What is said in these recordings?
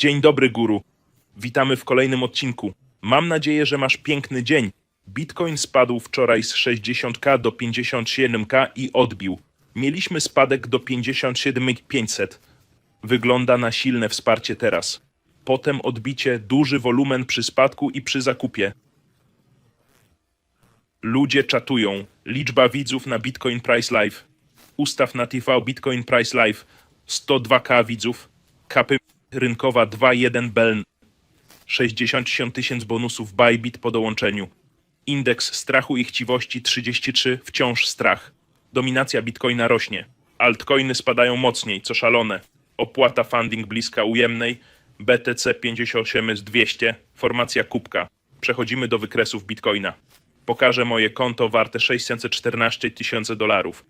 Dzień dobry, guru. Witamy w kolejnym odcinku. Mam nadzieję, że masz piękny dzień. Bitcoin spadł wczoraj z 60k do 57k i odbił. Mieliśmy spadek do 57500. Wygląda na silne wsparcie teraz. Potem odbicie, duży wolumen przy spadku i przy zakupie. Ludzie czatują. Liczba widzów na Bitcoin Price Live. Ustaw na TV Bitcoin Price Live. 102k widzów. Kapy rynkowa 2.1 Beln. 60 tysięcy bonusów Bybit po dołączeniu. Indeks strachu i chciwości 33, wciąż strach. Dominacja bitcoina rośnie. Altcoiny spadają mocniej, co szalone. Opłata funding bliska ujemnej. BTC 58 jest 200, formacja kubka. Przechodzimy do wykresów bitcoina. Pokażę moje konto warte 614 tysięcy dolarów.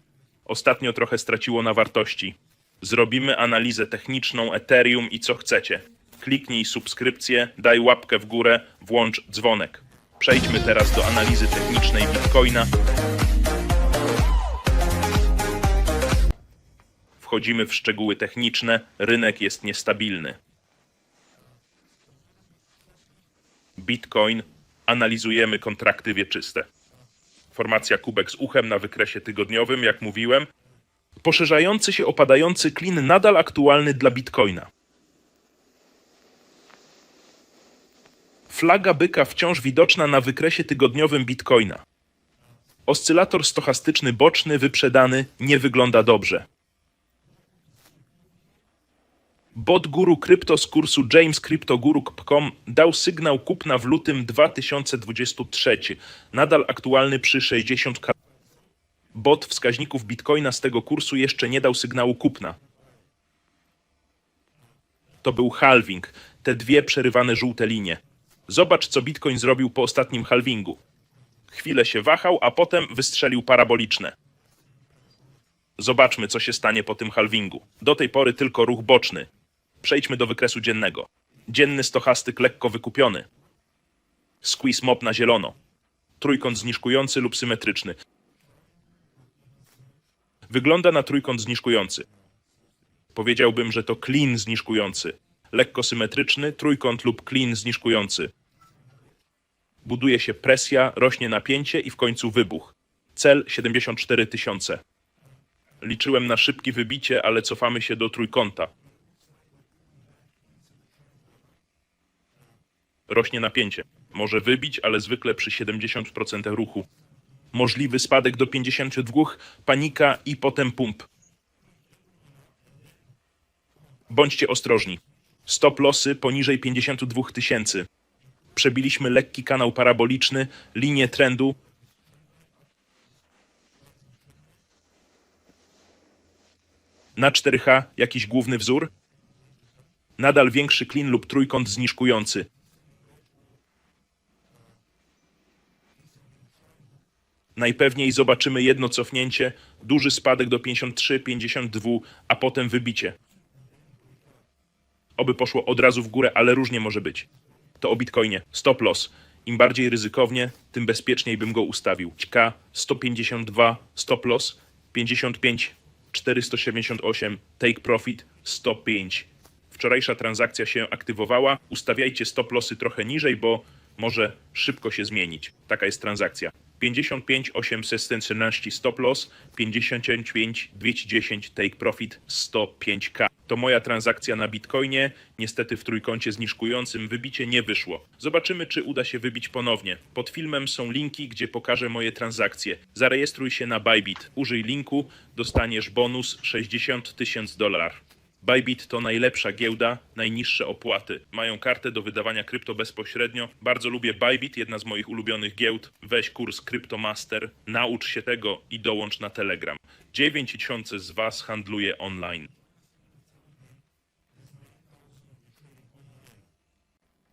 Ostatnio trochę straciło na wartości. Zrobimy analizę techniczną Ethereum i co chcecie. Kliknij subskrypcję, daj łapkę w górę, włącz dzwonek. Przejdźmy teraz do analizy technicznej Bitcoina. Wchodzimy w szczegóły techniczne, rynek jest niestabilny. Bitcoin, analizujemy kontrakty wieczyste. Formacja kubek z uchem na wykresie tygodniowym, jak mówiłem. Poszerzający się opadający klin nadal aktualny dla Bitcoina. Flaga byka wciąż widoczna na wykresie tygodniowym Bitcoina. Oscylator stochastyczny boczny wyprzedany nie wygląda dobrze. Bot guru krypto z kursu jamescryptoguru.com dał sygnał kupna w lutym 2023, nadal aktualny przy 60k. Bot wskaźników bitcoina z tego kursu jeszcze nie dał sygnału kupna. To był halving, te dwie przerywane żółte linie. Zobacz, co bitcoin zrobił po ostatnim halvingu. Chwilę się wahał, a potem wystrzelił paraboliczne. Zobaczmy, co się stanie po tym halvingu. Do tej pory tylko ruch boczny. Przejdźmy do wykresu dziennego. Dzienny stochastyk lekko wykupiony. Squeeze mob na zielono. Trójkąt zniżkujący lub symetryczny. Wygląda na trójkąt zniżkujący. Powiedziałbym, że to clean zniżkujący. Lekko symetryczny, trójkąt lub clean zniżkujący. Buduje się presja, rośnie napięcie i w końcu wybuch. Cel 74 tysiące. Liczyłem na szybkie wybicie, ale cofamy się do trójkąta. Rośnie napięcie. Może wybić, ale zwykle przy 70% ruchu. Możliwy spadek do 52, panika i potem pump. Bądźcie ostrożni. Stop losy poniżej 52 tysięcy. Przebiliśmy lekki kanał paraboliczny, linię trendu. Na 4H jakiś główny wzór? Nadal większy klin lub trójkąt zniżkujący. Najpewniej zobaczymy jedno cofnięcie, duży spadek do 53, 52, a potem wybicie. Oby poszło od razu w górę, ale różnie może być. To o Bitcoinie. Stop loss. Im bardziej ryzykownie, tym bezpieczniej bym go ustawił. K 152 stop loss, 55 478 take profit 105. Wczorajsza transakcja się aktywowała. Ustawiajcie stop lossy trochę niżej, bo może szybko się zmienić. Taka jest transakcja. 55 814 stop loss, 55 210 take profit 105k. To moja transakcja na Bitcoinie. Niestety w trójkącie zniżkującym wybicie nie wyszło. Zobaczymy, czy uda się wybić ponownie. Pod filmem są linki, gdzie pokażę moje transakcje. Zarejestruj się na Bybit. Użyj linku, dostaniesz bonus 60 tysięcy dolarów. Bybit to najlepsza giełda, najniższe opłaty. Mają kartę do wydawania krypto bezpośrednio. Bardzo lubię Bybit, jedna z moich ulubionych giełd. Weź kurs Cryptomaster, naucz się tego i dołącz na Telegram. 9000 z Was handluje online.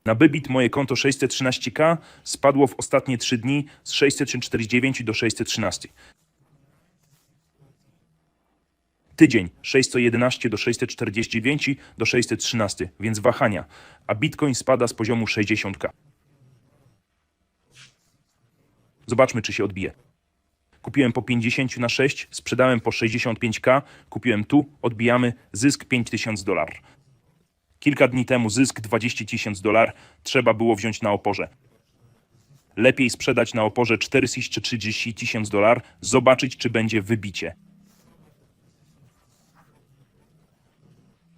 Na Bybit moje konto 613k spadło w ostatnie 3 dni z 649 do 613. Tydzień 611 do 649 do 613, więc wahania, a Bitcoin spada z poziomu 60k. Zobaczmy, czy się odbije. Kupiłem po 50 na 6, sprzedałem po 65k, kupiłem tu, odbijamy, zysk 5000 dolarów. Kilka dni temu zysk 20 tysięcy dolar trzeba było wziąć na oporze. Lepiej sprzedać na oporze 430 tysięcy dolar, zobaczyć czy będzie wybicie.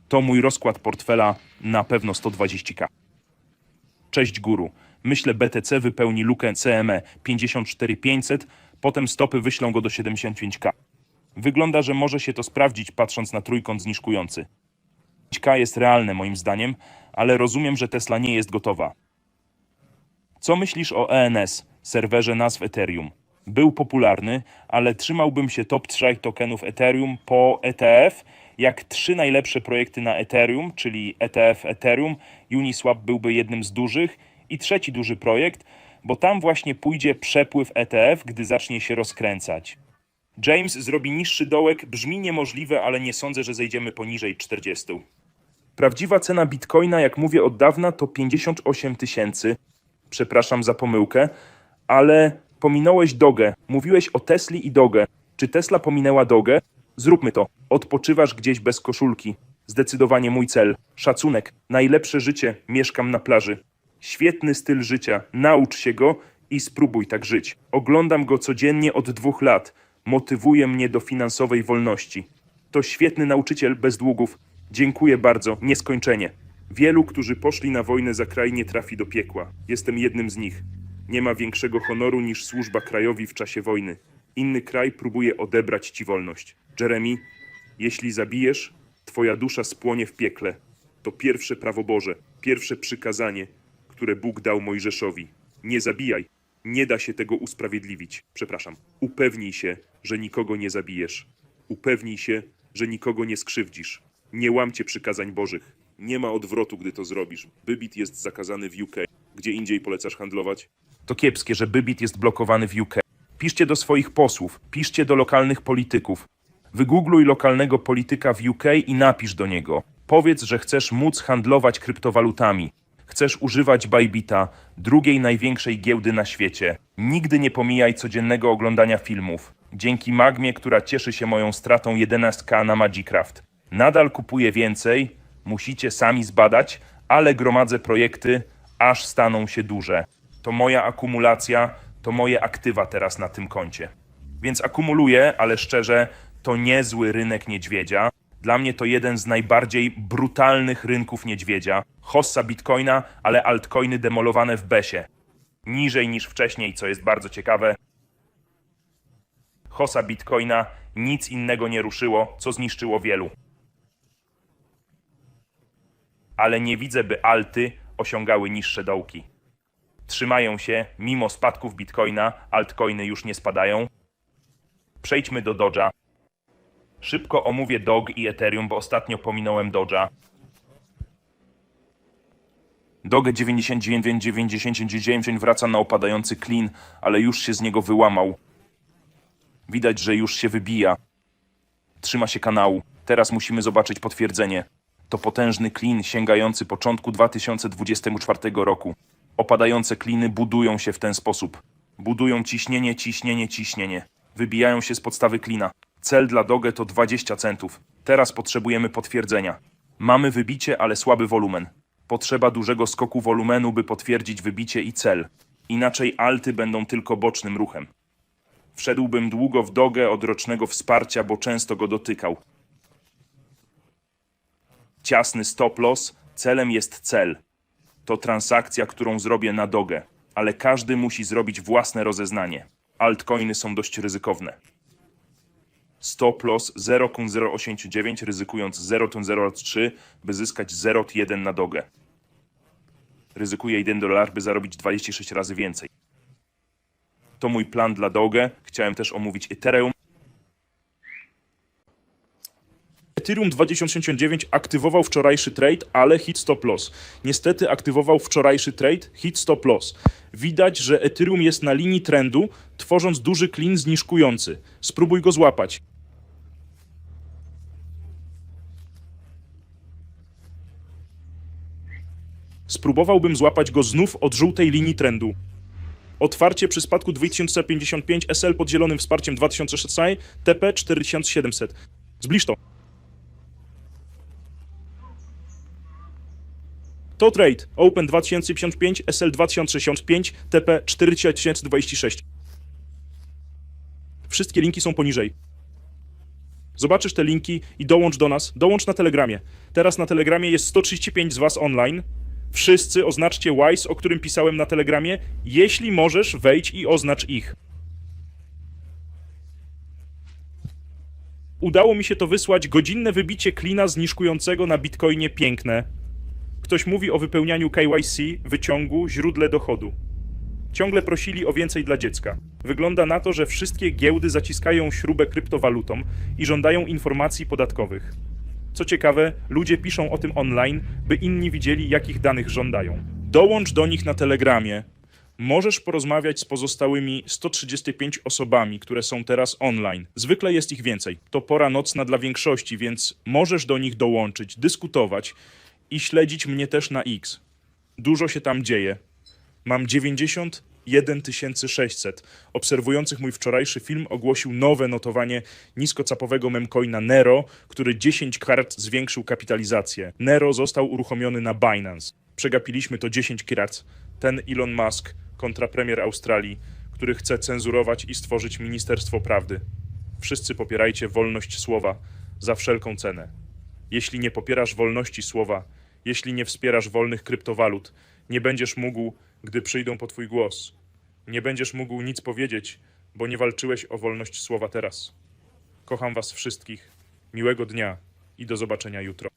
To mój rozkład portfela na pewno 120k. Cześć guru. Myślę BTC wypełni lukę CME 54500, potem stopy wyślą go do 75k. Wygląda, że może się to sprawdzić patrząc na trójkąt zniżkujący. 5k jest realne moim zdaniem, ale rozumiem, że Tesla nie jest gotowa. Co myślisz o ENS, serwerze nazw Ethereum? Był popularny, ale trzymałbym się top 3 tokenów Ethereum po ETF, jak trzy najlepsze projekty na Ethereum, czyli ETF Ethereum, Uniswap byłby jednym z dużych i trzeci duży projekt, bo tam właśnie pójdzie przepływ ETF, gdy zacznie się rozkręcać. James zrobi niższy dołek, brzmi niemożliwe, ale nie sądzę, że zejdziemy poniżej 40. Prawdziwa cena bitcoina, jak mówię od dawna, to 58 tysięcy. Przepraszam za pomyłkę, ale pominąłeś Dogę. Mówiłeś o Tesli i Dogę. Czy Tesla pominęła Dogę? Zróbmy to. Odpoczywasz gdzieś bez koszulki. Zdecydowanie mój cel. Szacunek. Najlepsze życie. Mieszkam na plaży. Świetny styl życia. Naucz się go i spróbuj tak żyć. Oglądam go codziennie od dwóch lat. Motywuje mnie do finansowej wolności. To świetny nauczyciel bez długów. Dziękuję bardzo, nieskończenie. Wielu, którzy poszli na wojnę za kraj, nie trafi do piekła. Jestem jednym z nich. Nie ma większego honoru niż służba krajowi w czasie wojny. Inny kraj próbuje odebrać ci wolność. Jeremy, jeśli zabijesz, twoja dusza spłonie w piekle. To pierwsze prawo Boże, pierwsze przykazanie, które Bóg dał Mojżeszowi. Nie zabijaj. Nie da się tego usprawiedliwić. Przepraszam. Upewnij się, że nikogo nie zabijesz. Upewnij się, że nikogo nie skrzywdzisz. Nie łamcie przykazań Bożych. Nie ma odwrotu, gdy to zrobisz. Bybit jest zakazany w UK. Gdzie indziej polecasz handlować? To kiepskie, że Bybit jest blokowany w UK. Piszcie do swoich posłów, piszcie do lokalnych polityków. Wygoogluj lokalnego polityka w UK i napisz do niego. Powiedz, że chcesz móc handlować kryptowalutami. Chcesz używać Bybita, drugiej największej giełdy na świecie. Nigdy nie pomijaj codziennego oglądania filmów. Dzięki Magmie, która cieszy się moją stratą 11k na Magicraft. Nadal kupuję więcej, musicie sami zbadać, ale gromadzę projekty, aż staną się duże. To moja akumulacja, to moje aktywa teraz na tym koncie. Więc akumuluję, ale szczerze, to niezły rynek niedźwiedzia. Dla mnie to jeden z najbardziej brutalnych rynków niedźwiedzia. Hossa bitcoina, ale altcoiny demolowane w besie. Niżej niż wcześniej, co jest bardzo ciekawe. Hossa bitcoina nic innego nie ruszyło, co zniszczyło wielu. Ale nie widzę, by alty osiągały niższe dołki. Trzymają się, mimo spadków bitcoina, altcoiny już nie spadają. Przejdźmy do Doge'a. Szybko omówię Dog i Ethereum, bo ostatnio pominąłem Doge'a. Dog 9999 wraca na opadający clean, ale już się z niego wyłamał. Widać, że już się wybija. Trzyma się kanału. Teraz musimy zobaczyć potwierdzenie. To potężny klin sięgający początku 2024 roku. Opadające kliny budują się w ten sposób. Budują ciśnienie, ciśnienie, ciśnienie. Wybijają się z podstawy klina. Cel dla Doge to 20 centów. Teraz potrzebujemy potwierdzenia. Mamy wybicie, ale słaby wolumen. Potrzeba dużego skoku wolumenu, by potwierdzić wybicie i cel. Inaczej alty będą tylko bocznym ruchem. Wszedłbym długo w dogę od rocznego wsparcia, bo często go dotykał. Ciasny stop loss, celem jest cel. To transakcja, którą zrobię na dogę, ale każdy musi zrobić własne rozeznanie. Altcoiny są dość ryzykowne. Stop loss 0,089 ryzykując 0,03, by zyskać 0,1 na dogę. Ryzykuję 1 dolar, by zarobić 26 razy więcej. To mój plan dla Doge. Chciałem też omówić Ethereum. Ethereum 2089 aktywował wczorajszy trade, ale hit stop loss. Niestety aktywował wczorajszy trade, hit stop loss. Widać, że Ethereum jest na linii trendu, tworząc duży klin zniżkujący. Spróbuj go złapać. Spróbowałbym złapać go znów od żółtej linii trendu. Otwarcie przy spadku 2055 SL pod zielonym wsparciem 2600 TP 4700. Zbliż to. To trade Open 2055, SL 2065, TP 4026. Wszystkie linki są poniżej. Zobaczysz te linki i dołącz do nas. Dołącz na Telegramie. Teraz na Telegramie jest 135 z Was online. Wszyscy oznaczcie Wise, o którym pisałem na Telegramie. Jeśli możesz, wejdź i oznacz ich. Udało mi się to wysłać godzinne wybicie klina zniszkującego na Bitcoinie piękne. Ktoś mówi o wypełnianiu KYC, wyciągu, źródle dochodu. Ciągle prosili o więcej dla dziecka. Wygląda na to, że wszystkie giełdy zaciskają śrubę kryptowalutom i żądają informacji podatkowych. Co ciekawe, ludzie piszą o tym online, by inni widzieli, jakich danych żądają. Dołącz do nich na Telegramie. Możesz porozmawiać z pozostałymi 135 osobami, które są teraz online. Zwykle jest ich więcej. To pora nocna dla większości, więc możesz do nich dołączyć, dyskutować i śledzić mnie też na X. Dużo się tam dzieje. Mam 91 600. Obserwujących mój wczorajszy film ogłosił nowe notowanie niskocapowego memcoina Nero, który 10 kart zwiększył kapitalizację. Nero został uruchomiony na Binance. Przegapiliśmy to 10 krat. Ten Elon Musk kontra premier Australii, który chce cenzurować i stworzyć Ministerstwo Prawdy. Wszyscy popierajcie wolność słowa za wszelką cenę. Jeśli nie popierasz wolności słowa, jeśli nie wspierasz wolnych kryptowalut, nie będziesz mógł, gdy przyjdą po twój głos. Nie będziesz mógł nic powiedzieć, bo nie walczyłeś o wolność słowa teraz. Kocham was wszystkich. Miłego dnia i do zobaczenia jutro.